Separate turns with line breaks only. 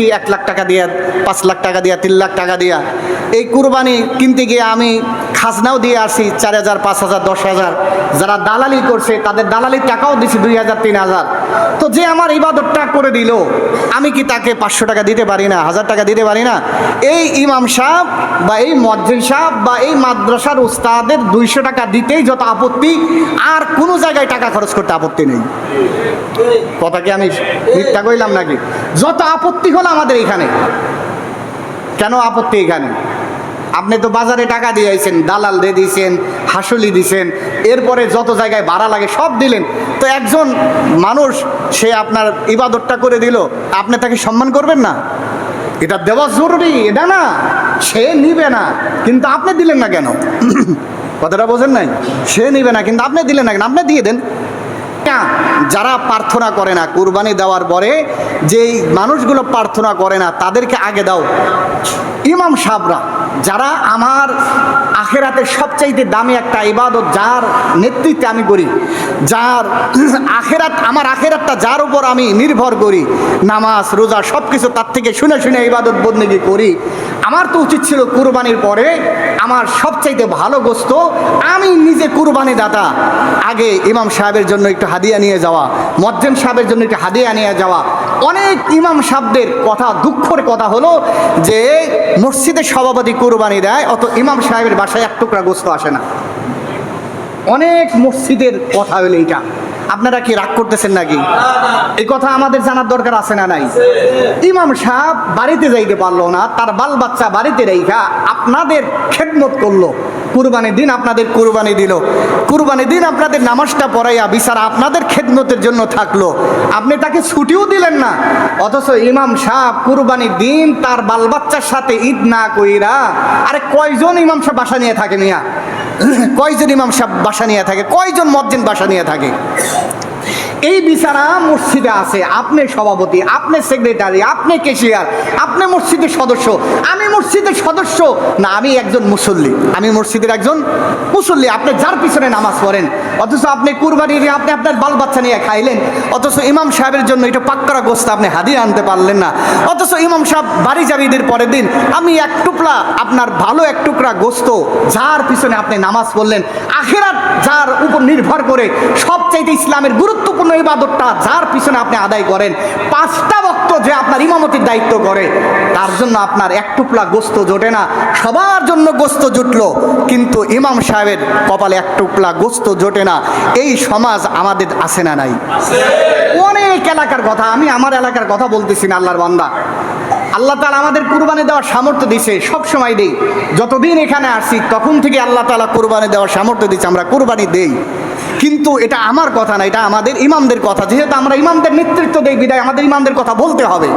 কিনছি এক লাখ টাকা দিয়া, পাঁচ লাখ টাকা দিয়া, তিন লাখ টাকা দিয়া। এই কুরবানি কিনতে গিয়ে আমি খাজনাও দিয়ে আসি চার হাজার, পাঁচ হাজার, দশ হাজার। যারা দালালি করছে, তাদের দালালির টাকাও দিছি দুই হাজার, তিন হাজার। তো যে আমার ইবাদতটা করে দিল, আমি কি তাকে পাঁচশো টাকা দিতে পারি না, হাজার টাকা দিতে পারি না? এই ইমাম সাহেব বা এই মজ্জিদ সাহেব বা এই মাদ্রাসার উস্তাদের দুইশো টাকা দিতেই যত আপত্তি, আর কোনো জায়গায় টাকা খরচ করতে আপত্তি নেই। কথা কি আমি মিথ্যা কইলাম নাকি? যত আপত্তি হলো আমাদের এখানে। কেন আপত্তি এখানে? আপনি তো বাজারে টাকা দিয়েছেন দালাল দিয়ে দিয়েছেন হাসলি দিয়েছেন এরপরে যত জায়গায় ভাড়া লাগে সব দিলেন। তো একজন মানুষ, সে আপনার ইবাদতটা করে দিল, আপনি তাকে সম্মান করবেন না? এটা দেওয়া জরুরি, এটা না। সে নিবে না, কিন্তু আপনি দিলেন না কেন? কথাটা বোঝেন নাই? সে নিবে না, কিন্তু আপনি দিলেন না কেন? আপনি দিয়ে দেন। যারা প্রার্থনা করে না, কুরবানি দেওয়ার পরে যেই মানুষগুলো প্রার্থনা করে না, তাদেরকে আগে দাও। ইমাম সাহরা যারা আমার আখেরাতের সবচাইতে দামি একটা ইবাদত, যার নেতৃত্বে আমি করি, যার আখেরাত, আমার আখেরাতটা যার উপর আমি নির্ভর করি, নামাজ, রোজা সব কিছু তার থেকে শুনে শুনে ইবাদত বন্দেগি করি, আমার তো উচিত ছিল কুরবানির পরে আমার সবচাইতে ভালো গোস্ত, আমি নিজে কুরবানি দাতা আগে ইমাম সাহেবের জন্য একটু হাদিয়া নিয়ে যাওয়া, মজ্জেম সাহেবের জন্য একটি হাদিয়া নিয়ে যাওয়া, অনেক ইমাম সাহেবদের কথা, দুঃখের কথা হলো যে মসজিদের সভাপতি কোরবানি দেয়, অত ইমাম সাহেবের বাসায় এক টুকরা গোস্ত আসে না। অনেক মসজিদের কথা হলো এইটা। আপনারা কি রাগ করতেছেন নাকি? এই কথা আমাদের জানার দরকার আছে না নাই? ইমাম সাহেব বাড়িতে যাইতে পারল না, তার বাল বাচ্চা বাড়িতে রেখা আপনাদের খেদমত করল। কুরবানি দিন আপনাদের কুরবানি দিল। কুরবানি দিন আপনাদের নামাজটা পড়াইয়া বিচার আপনাদের খেদমতের জন্য থাকল। আপনি তাকে ছুটিও দিলেন না। অথচ ইমাম সাহেব কুরবানি দিন তার বাল বাচ্চার সাথে ঈদ না কইরা আরে কয়জন ইমাম সাহেব বাসা নিয়ে থাকে মিয়া? কয়জন ইমাম সাহেব বাসা নিয়ে থাকে? কয়জন মসজিদ বাসা নিয়ে থাকে? এই বিচারা মসজিদে আছে, আপনি সভাপতি, আপনি সেক্রেটারি আপনি কেশিয়ার আপনি মসজিদের সদস্য। আমি মসজিদের সদস্য না, আমি একজন মুসল্লি। আমি মসজিদের একজন মুসল্লি। আপনি যার পিছনে নামাজ পড়েন, অথচ আপনি কুরবানি আপনি আপনার বাল বাচ্চা নিয়ে খাইলেন, অথচ ইমাম সাহেবের জন্য এটা পাক্করা গোস্ত আপনি হাদিয়ে আনতে পারলেন না। অথচ ইমাম সাহেব বাড়ি যাবে ঈদের পরের দিন, আমি এক টুকরা, আপনার ভালো এক টুকরা গোস্ত, যার পিছনে আপনি নামাজ পড়লেন, আখেরাত যার উপর নির্ভর করে সবচাইতে ইসলামের গুরুত্বপূর্ণ ইবাদতটা যার পিছনে আপনি আদায় করেন, পাঁচটা বক্ত যে আপনার ইমামতির দায়িত্ব করে, তার জন্য আপনার এক টুকলা গোস্ত জোটে না, সবার জন্য গোস্ত জুটলো, কিন্তু ইমাম সাহেবের কপালে এক টুকলা গোস্ত জোটে না। এই সমাজ আমাদের আছে না নাই? অনেক এলাকার কথা, আমি আমার এলাকার কথা বলতেছি না, আল্লাহর বান্দা। আল্লাহ তালা আমাদের কুরবানি দেওয়ার সামর্থ্য দিছে সব সময় দেই। যতদিন এখানে আসি, তখন থেকে আল্লাহ তালা কুরবানি দেওয়ার সামর্থ্য দিচ্ছে আমরা কুরবানি দেই। কিন্তু এটা আমার কথা না, এটা আমাদের ইমামদের কথা। যেহেতু আমরা ইমামদের নেতৃত্ব দেই বিদায়, আমাদের ইমামদের কথা বলতে হবে।